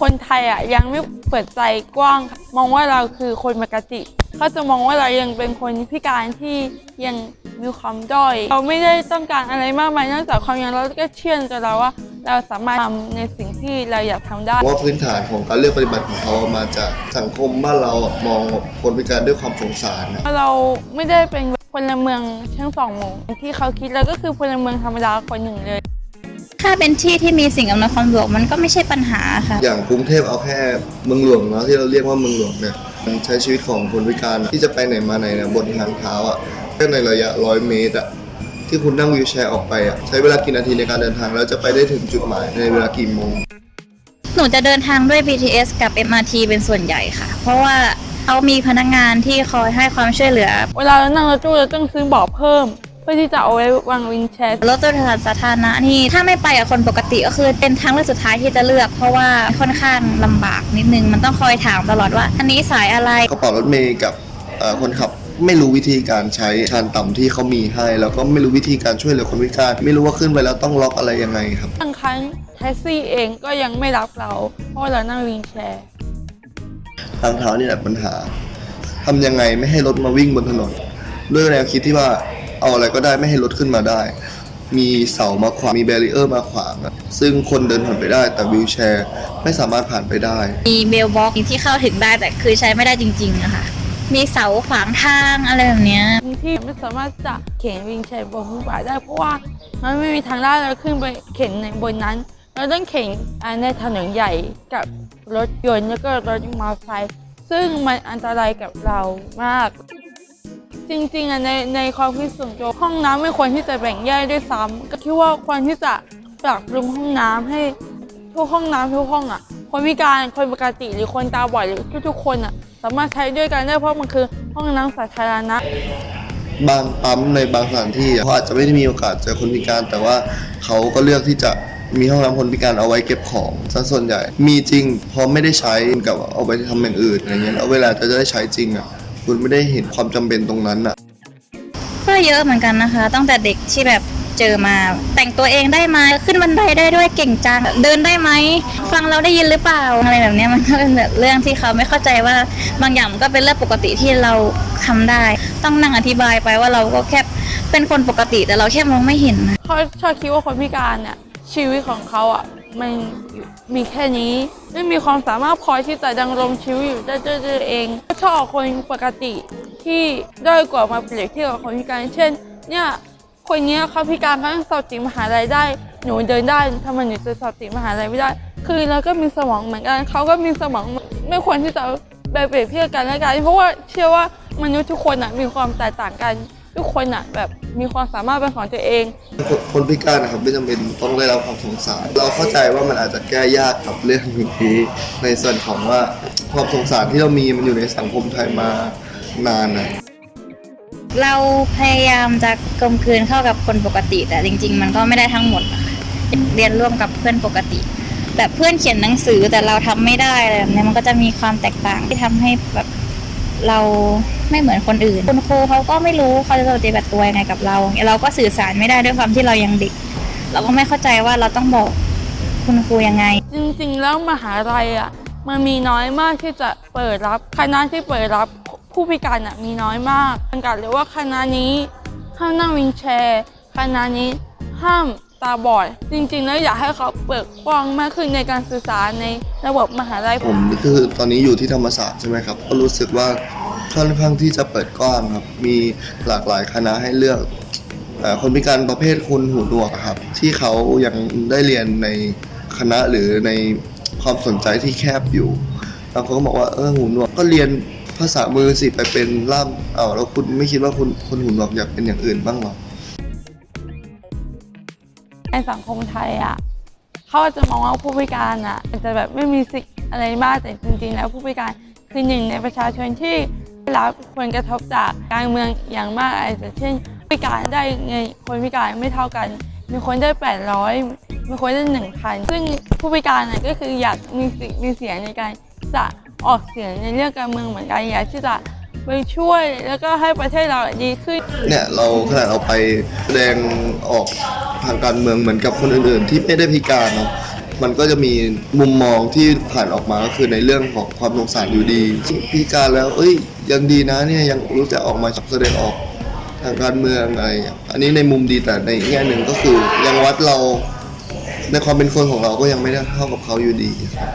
คนไทยอะยังไม่เปิดใจกว้าง มองว่าเราคือคนปกติเขาจะมองว่าเรายังเป็นคนพิการที่ยังมีความด้อย เราไม่ได้ต้องการอะไรมากมายนอกจากความยังเราก็เชื่อใจเราว่า เราสามารถทำในสิ่งที่เราอยากทำได้ว่าพื้นฐานของการเลือกปฏิบัติของเขามาจากสังคมบ้านเราอะมองคนพิการด้วยความสงสารนะเราไม่ได้เป็นพลเมืองทั้งสองหมุมที่เขาคิดเราก็คือพลเมืองธรรมดาคนหนึ่งเลย ถ้าเป็นที่ที่มีสิ่งอำนวยความสะดวกมันก็ไม่ใช่ปัญหาค่ะ อย่างกรุงเทพเอาแค่เมืองหลวงเนาะที่เราเรียกว่าเมืองหลวงเนี่ยมันใช้ชีวิตของคนพิการที่จะไปไหนมาไหนเนี่ยบนทางเท้าอะแค่ในระยะร้อยเมตรอะที่คุณนั่งวีลแชร์ออกไปอะใช้เวลากี่นาทีในการเดินทางแล้วจะไปได้ถึงจุดหมายในเวลากี่โมง หนูจะเดินทางด้วย BTS กับ MRT เป็นส่วนใหญ่ค่ะ เพราะว่าเขามีพนักงานที่คอยให้ความช่วยเหลือ เวลาเรานั่งรถตู้เราต้องซื้อเบาะเพิ่ม เพื่อที่จะเอาไว้วางวินแชร์รถตู้โดยสารสาธารณะนี่ถ้าไม่ไปกับคนปกติก็คือเป็นทางเลือกสุดท้ายที่จะเลือก เพราะว่าค่อนข้างลำบากนิดนึงมันต้องคอยถามตลอดว่าอันนี้สายอะไรกระเป๋ารถเมย์กับเอ่อคนขับไม่รู้วิธีการใช้ชานต่ำที่เขามีให้ แล้วก็ไม่รู้วิธีการช่วยเหลือคนพิการ ไม่รู้ว่าขึ้นไปแล้วต้องล็อกอะไรยังไงครับบางครั้งแท็กซี่เองก็ยังไม่รับเรา เพราะเรานั่งวินแชร์ทางเท้านี่แหละปัญหาทำยังไงไม่ให้รถมาวิ่งบนถนนด้วยแนวคิดที่ว่า เอาอะไรก็ได้ไม่ให้รถขึ้นมาได้ มีเสามาขวาง มีแบรีเออร์มาขวางอะซึ่งคนเดินผ่านไปได้ แต่วิวแชร์ไม่สามารถผ่านไปได้ มีเบลบ็อกที่เข้าถึงได้แต่คือใช้ไม่ได้จริงๆอะค่ะ มีเสาขวางทางอะไรแบบเนี้ยบางที่ไม่สามารถจะเข็นวินแชร์บนฟุตบาทได้เพราะว่ามันไม่มีทางลาดเราขึ้นไปเข็นในบนนั้น เราต้องเข็นอ่าในถนนใหญ่กับรถยนต์แล้วก็รถมอเตอร์ไซค์ซึ่งมันอันตรายกับเรามาก จริงๆอะในในความคิดส่วนตัวห้องน้ำไม่ควรที่จะแบ่งแยกด้วยซ้ำก็คิดว่าควรที่จะปรับปรุงห้องน้ำให้ทุกห้องน้ำทุกห้องอะ คนพิการคนปกติหรือคนตาบอดหรือทุกๆคนอะ สามารถใช้ด้วยกันได้เพราะมันคือห้องน้ำสาธารณะ บางปั๊มในบางสถานที่อะเขาอาจจะไม่ได้มีโอกาสเจอคนพิการ แต่ว่าเขาก็เลือกที่จะมีห้องน้ำคนพิการเอาไว้เก็บของซะส่วนใหญ่ มีจริงพอไม่ได้ใช้กับเอาไปทำอย่างอื่นอะไรเงี้ยแล้วเวลาจะได้ใช้จริงอะ คุณไม่ได้เห็นความจำเป็นตรงนั้นอะก็เยอะเหมือนกันนะคะ ตั้งแต่เด็กที่แบบเจอมา แต่งตัวเองได้ไหมขึ้นบันไดได้ด้วยเก่งจังเดินได้ไหมฟังเราได้ยินหรือเปล่าอะไรแบบเนี้ยมันก็เป็นแบบเรื่องที่เขาไม่เข้าใจว่าบางอย่างมันก็เป็นเรื่องปกติที่เราทำได้ ต้องนั่งอธิบายไปว่าเราก็แค่เป็นคนปกติแต่เราแค่มองไม่เห็นนะ เขาชอบคิดว่าคนพิการเนี่ยชีวิตของเขาอะ มันมีแค่นี้ ไม่มีความสามารถพอที่จะดำรงชีวิตอยู่ได้ด้วยตัวเองก็ชอบคนปกติที่ด้อยกว่ามาเปรียบเทียบกับคนพิการเช่น เนี่ยคนนี้เขาพิการเขายังสอบติดมหาลัยได้ หนูเดินได้ทำไมหนูจะสอบติดมหาลัยไม่ได้ คือเราก็มีสมองเหมือนกันเขาก็มีสมองไม่ควรที่จะไปเปรียบเทียบกันและกันเพราะว่าเชื่อว่ามนุษย์ทุกคนอะมีความแตกต่างกัน ทุกคนอะแบบ มีความสามารถเป็นของตัวเอง คนคนพิการนะครับไม่จำเป็นต้องได้รับความสงสาร เราเข้าใจว่ามันอาจจะแก้ยากกับเรื่องนี้ในส่วนของว่าความสงสารที่เรามีมันอยู่ในสังคมไทยมานานนะเราพยายามจะกลมกลืนเข้ากับคนปกติ แต่จริง ๆ มันก็ไม่ได้ทั้งหมดอะค่ะเรียนร่วมกับเพื่อนปกติ แบบเพื่อนเขียนหนังสือแต่เราทำไม่ได้อะไรแบบเนี้ยมันก็จะมีความแตกต่างที่ทำให้แบบ เราไม่เหมือนคนอื่น คุณครูเขาก็ไม่รู้เขาจะปฏิบัติตัวยังไงกับเรา เราก็สื่อสารไม่ได้ด้วยความที่เรายังเด็ก เราก็ไม่เข้าใจว่าเราต้องบอกคุณครูยังไง จริงๆแล้วมหาลัยอะมันมีน้อยมากที่จะเปิดรับคณะที่เปิดรับผู้พิการอะมีน้อยมากประกาศเลยว่าคณะนี้ห้ามนั่งวินแชร์คณะนี้ห้าม ตาบอด จริงๆ แล้วอยากให้เขาเปิดกว้างมากขึ้นในการสื่อสารในระบบมหาลัยผมคือตอนนี้อยู่ที่ธรรมศาสตร์ใช่ไหมครับ ก็รู้สึกว่าค่อนข้างที่จะเปิดกว้างครับ มีหลากหลายคณะให้เลือกอคนพิการประเภทคนหูหนวกครับ ที่เขายังได้เรียนในคณะหรือในความสนใจที่แคบอยู่บางคนก็บอกว่าเออหูหนวกก็เรียนภาษามือสิไปเป็นล่ามเอ้าแล้วคุณไม่คิดว่าคุณคนหูหนวกอยากเป็นอย่างอื่นบ้างหรอ ในสังคมไทยอะเขาจะมองว่าผู้พิการอะอาจจะแบบไม่มีสิทธิ์อะไรมากแต่จริงๆ แล้วผู้พิการคือหนึ่งในประชาชนที่ได้รับผลกระทบจากการเมืองอย่างมากอาจจะเช่นผู้พิการได้เงินคนพิการไม่เท่ากัน มีคนได้ 800 มีคนได้ 1,000 ซึ่งผู้พิการน่ะก็คืออยากมีสิทธิ์มีเสียงในการจะออกเสียงในเรื่องการเมืองเหมือนกันอยากที่จะไปช่วยแล้วก็ให้ประเทศเราดีขึ้น เนี่ยเราขนาดเราไปแสดงออก ทางการเมืองเหมือนกับคนอื่นๆ ที่ไม่ได้พิการเนาะมันก็จะมีมุมมองที่ผ่านออกมาก็คือในเรื่องของความสงสารอยู่ดีพิการแล้ว เอ้ย ยังดีนะเนี่ยยังรู้จักออกมาแสดงออกทางการเมืองอะไรอันนี้ในมุมดีแต่ในแง่หนึ่งก็คือยังวัดเราในความเป็นคนของเราก็ยังไม่ได้เท่ากับเขาอยู่ดีครับ